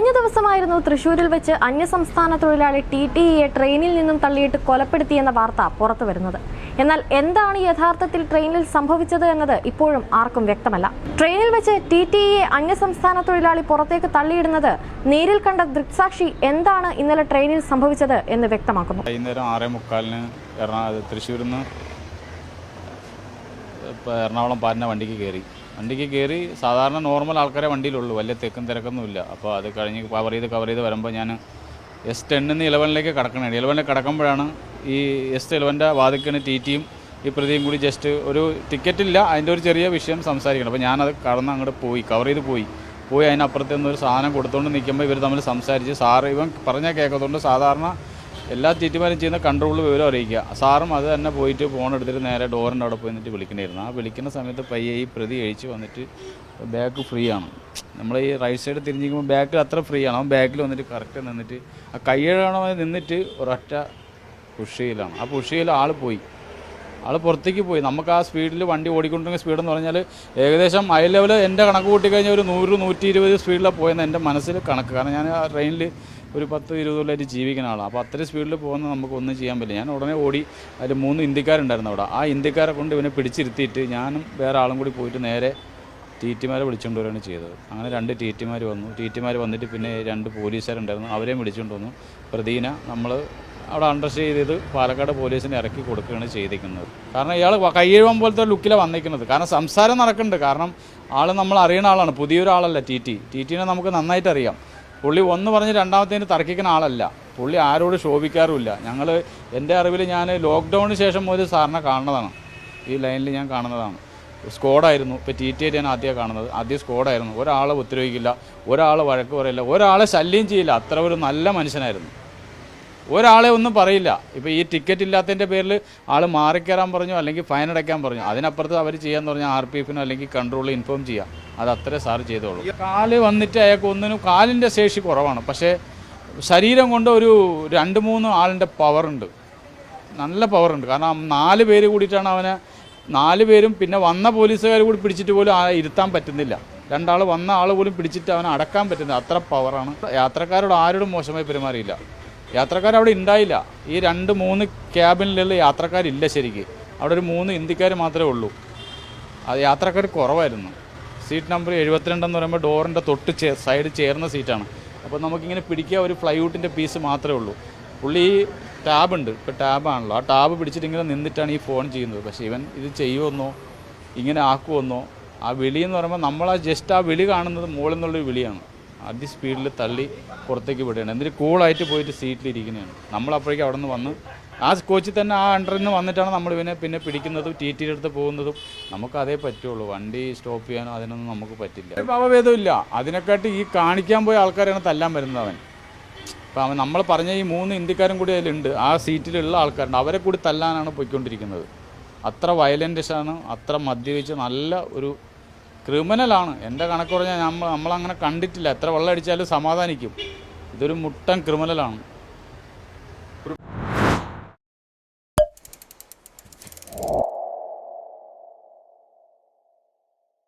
കഴിഞ്ഞ ദിവസമായിരുന്നു തൃശൂരിൽ വെച്ച് അന്യസംസ്ഥാന തൊഴിലാളി ടി ടി ഇയെ ട്രെയിനിൽ നിന്നും തള്ളിയിട്ട് കൊലപ്പെടുത്തിയെന്ന വാർത്ത പുറത്തു വരുന്നത്. എന്നാൽ എന്താണ് യഥാർത്ഥത്തിൽ ട്രെയിനിൽ സംഭവിച്ചത് എന്നത് ഇപ്പോഴും ആർക്കും വ്യക്തമല്ല. ട്രെയിനിൽ വെച്ച് ടി ടി ഇയെ അന്യസംസ്ഥാന തൊഴിലാളി പുറത്തേക്ക് തള്ളിയിടുന്നത് നേരിൽ കണ്ട ദൃക്സാക്ഷി എന്താണ് ഇന്നലെ ട്രെയിനിൽ സംഭവിച്ചത് എന്ന് വ്യക്തമാക്കുന്നു. വൈകുന്നേരം ആറേ മുക്കാലിന് എറണാകുളം തൃശ്ശൂരിൽ നിന്ന് എറണാകുളം വണ്ടിക്ക് കയറി വണ്ടിക്ക് കയറി സാധാരണ നോർമൽ ആൾക്കാരെ വണ്ടിയിലുള്ളൂ. വലിയ തെക്കും തിരക്കൊന്നുമില്ല അപ്പോൾ അത് കഴിഞ്ഞ് കവർ ചെയ്ത് കവർ ചെയ്ത് വരുമ്പോൾ ഞാൻ എസ് ടെന്നിൽ നിന്ന് ഇലവനിലേക്ക് കടക്കണേ ഇലവനിൽ കടക്കുമ്പോഴാണ് ഈ എസ് ഇലവന്റെ വാതിക്കന് ടി ടിയും ഈ പ്രതിയും കൂടി ജസ്റ്റ് ഒരു ടിക്കറ്റ് ഇല്ല. അതിന്റെ ഒരു ചെറിയ വിഷയം സംസാരിക്കണം. അപ്പോൾ ഞാനത് കടന്ന് അങ്ങോട്ട് പോയി കവർ ചെയ്ത് പോയി. പോയി അതിനപ്പുറത്ത് നിന്ന് ഒരു സാധനം കൊടുത്തുകൊണ്ട് നിൽക്കുമ്പോൾ ഇവർ തമ്മിൽ സംസാരിച്ച് സാറ് ഇവൻ പറഞ്ഞാൽ കേൾക്കത്തുകൊണ്ട് സാധാരണ എല്ലാ ചീറ്റുമാരും ചെയ്യുന്ന കൺട്രോൾ വിവരം അറിയിക്കുക. സാറും അത് തന്നെ പോയിട്ട് ഫോൺ എടുത്തിട്ട് നേരെ ഡോറിന്റെ അവിടെ പോയി നിന്നിട്ട് വിളിക്കണമായിരുന്നു ആ വിളിക്കുന്ന സമയത്ത് പയ്യെ ഈ പ്രതി കഴിച്ച് വന്നിട്ട് ബാക്ക് ഫ്രീ ആണ്. നമ്മൾ ഈ റൈറ്റ് സൈഡ് തിരിഞ്ഞിരിക്കുമ്പോൾ ബാക്കിൽ അത്ര ഫ്രീ ആണ്. അവൻ ബാക്കിൽ വന്നിട്ട് കറക്റ്റ് നിന്നിട്ട് ആ കയ്യഴണം നിന്നിട്ട് ഒരൊറ്റ പുഷിയിലാണ് ആ പുഷിയിൽ ആൾ പോയി. ആൾ പുറത്തേക്ക് പോയി. നമുക്ക് ആ സ്പീഡിൽ വണ്ടി ഓടിക്കൊണ്ടിരുന്ന സ്പീഡ് എന്ന് പറഞ്ഞാൽ ഏകദേശം ഹൈ ലെവൽ എന്റെ കണക്ക് കൂട്ടി കഴിഞ്ഞാൽ ഒരു നൂറ് നൂറ്റി ഇരുപത് സ്പീഡിലാണ് പോയെന്ന് എന്റെ മനസ്സിൽ കണക്ക്. കാരണം ഞാൻ ആ ട്രെയിനിൽ ഒരു പത്ത് ഇരുപത് കൊല്ലമായിട്ട് ജീവിക്കുന്ന ആളാണ് അപ്പോൾ അത്രയും സ്പീഡിൽ പോകുന്ന നമുക്ക് ഒന്നും ചെയ്യാൻ പറ്റില്ല. ഞാൻ ഉടനെ ഓടി അതിൽ മൂന്ന് ഇന്ത്യക്കാരുണ്ടായിരുന്നു അവിടെ. ആ ഇന്ത്യക്കാരെ കൊണ്ട് ഇവനെ പിടിച്ചിരുത്തിയിട്ട് ഞാനും വേറെ ആളും കൂടി പോയിട്ട് നേരെ ടി ടിമാരെ വിളിച്ചുകൊണ്ട് വരികയാണ് ചെയ്തത്. അങ്ങനെ രണ്ട് ടി ടിമാർ വന്നു. ടി ടിമാർ വന്നിട്ട് പിന്നെ രണ്ട് പോലീസുകാരുണ്ടായിരുന്നു. അവരെയും വിളിച്ചുകൊണ്ട് വന്നു. പ്രതീന നമ്മൾ അവിടെ അണ്ടർസ്റ്റേ ചെയ്തത് പാലക്കാട് പോലീസിനെ ഇറക്കി കൊടുക്കുകയാണ് ചെയ്തിരിക്കുന്നത്. കാരണം ഇയാൾ കയ്യഴുവൻ പോലത്തെ ലുക്കിലാണ് വന്നിരിക്കുന്നത്. കാരണം സംസാരം നടക്കുന്നുണ്ട്. കാരണം ആൾ നമ്മൾ അറിയുന്ന ആളാണ്. പുതിയൊരാളല്ല ടി ടി. ടി ടിനെ നമുക്ക് നന്നായിട്ട് അറിയാം. പുള്ളി ഒന്ന് പറഞ്ഞ് രണ്ടാമത്തേന് തർക്കിക്കുന്ന ആളല്ല. പുള്ളി ആരോട് ശോഭിക്കാറുമില്ല. ഞങ്ങൾ എന്റെ അറിവിൽ ഞാൻ ലോക്ക്ഡൗണിന് ശേഷം ഒരു സാറിനെ കാണുന്നതാണ്. ഈ ലൈനിൽ ഞാൻ കാണുന്നതാണ്. സ്കോഡായിരുന്നു ഇപ്പോൾ ടി ടി ആയിട്ടാണ് ആദ്യം കാണുന്നത്. ആദ്യം സ്കോഡായിരുന്നു ഒരാളെ ഉപദ്രവിക്കില്ല. ഒരാളെ വഴക്ക് പറയില്ല. ഒരാളെ ശല്യം ചെയ്യില്ല. അത്ര ഒരു നല്ല മനുഷ്യനായിരുന്നു. ഒരാളെ ഒന്നും പറയില്ല. ഇപ്പോൾ ഈ ടിക്കറ്റ് ഇല്ലാത്തതിന്റെ പേരിൽ ആൾ മാറിക്കയറാൻ പറഞ്ഞു അല്ലെങ്കിൽ ഫൈൻ അടയ്ക്കാൻ പറഞ്ഞു. അതിനപ്പുറത്ത് അവർ ചെയ്യാന്ന് പറഞ്ഞാൽ ആർ പി എഫിനോ അല്ലെങ്കിൽ കൺട്രോളിൽ ഇൻഫോം ചെയ്യാം. അത് അത്രേ സാർ ചെയ്തോളൂ. കാൽ വന്നിട്ട് അയാൾക്ക് ഒന്നിനും കാലിന്റെ ശേഷി കുറവാണ്. പക്ഷേ ശരീരം കൊണ്ട് ഒരു രണ്ട് മൂന്ന് ആളിന്റെ പവറുണ്ട് നല്ല പവറുണ്ട് കാരണം നാല് പേര് കൂടിയിട്ടാണ് അവനെ നാല് പേരും പിന്നെ വന്ന പോലീസുകാർ കൂടി പിടിച്ചിട്ട് പോലും ആ ഇരുത്താൻ പറ്റുന്നില്ല. രണ്ടാൾ വന്ന ആൾ പോലും പിടിച്ചിട്ട് അവനെ അടക്കാൻ പറ്റുന്നില്ല. അത്ര പവറാണ് യാത്രക്കാരോട് ആരോടും മോശമായി പെരുമാറിയില്ല. യാത്രക്കാർ അവിടെ ഉണ്ടായില്ല. ഈ രണ്ട് മൂന്ന് ക്യാബിനിലുള്ള യാത്രക്കാരില്ല ശരിക്ക്. അവിടെ ഒരു മൂന്ന് ഇന്ത്യക്കാർ മാത്രമേ ഉള്ളൂ. അത് യാത്രക്കാർ കുറവായിരുന്നു. സീറ്റ് നമ്പർ എഴുപത്തിരണ്ടെന്ന് പറയുമ്പോൾ ഡോറിന്റെ തൊട്ട് ചേ സൈഡ് ചേർന്ന സീറ്റാണ്. അപ്പോൾ നമുക്കിങ്ങനെ പിടിക്കുക ഒരു ഫ്ലൈവുഡിന്റെ പീസ് മാത്രമേ ഉള്ളൂ. പുള്ളി ടാബ് ഉണ്ട്. ഇപ്പോൾ ടാബാണല്ലോ ആ ടാബ് പിടിച്ചിട്ട് ഇങ്ങനെ നിന്നിട്ടാണ് ഈ ഫോൺ ചെയ്യുന്നത്. പക്ഷേ ഇവൻ ഇത് ചെയ്യുമെന്നോ ഇങ്ങനെ ആക്കുമെന്നോ ആ വിളി എന്ന് പറയുമ്പോൾ നമ്മൾ ആ ജസ്റ്റ് ആ വിളി കാണുന്നത് മുകളിൽ നിന്നുള്ളൊരു വിളിയാണ്. അതി സ്പീഡിൽ തള്ളി പുറത്തേക്ക് വിടുകയാണ്. എന്നിട്ട് കൂളായിട്ട് പോയിട്ട് സീറ്റിലിരിക്കുന്നതാണ് നമ്മളപ്പോഴേക്കും അവിടെ നിന്ന് വന്ന് ആ കോച്ചിൽ തന്നെ ആ അണ്ടറിൽ നിന്ന് വന്നിട്ടാണ് നമ്മൾ ഇവനെ പിന്നെ പിടിക്കുന്നതും ടി ടിയുടെ അടുത്ത് പോകുന്നതും നമുക്ക് അതേ പറ്റുള്ളൂ. വണ്ടി സ്റ്റോപ്പ് ചെയ്യാനോ അതിനൊന്നും നമുക്ക് പറ്റില്ല. ഭാവഭേദമില്ല അതിനെക്കാട്ടി ഈ കാണിക്കാൻ പോയ ആൾക്കാരാണ് തല്ലാൻ വരുന്നത് അവൻ. ഇപ്പം അവൻ നമ്മൾ പറഞ്ഞ ഈ മൂന്ന് ഇന്ത്യക്കാരും കൂടി അതിലുണ്ട്. ആ സീറ്റിലുള്ള ആൾക്കാരുണ്ട്. അവരെ കൂടി തല്ലാനാണ് പോയിക്കൊണ്ടിരിക്കുന്നത്. അത്ര വയലന്റസാണ് അത്ര മദ്യപിച്ച് നല്ല ഒരു ക്രിമിനലാണ്. എന്റെ കണക്ക് പറഞ്ഞാൽ നമ്മൾ നമ്മളങ്ങനെ കണ്ടിട്ടില്ല. എത്ര വെള്ളം അടിച്ചാലും സമാധാനിക്കും. ഇതൊരു മുട്ടൻ ക്രിമിനലാണ്.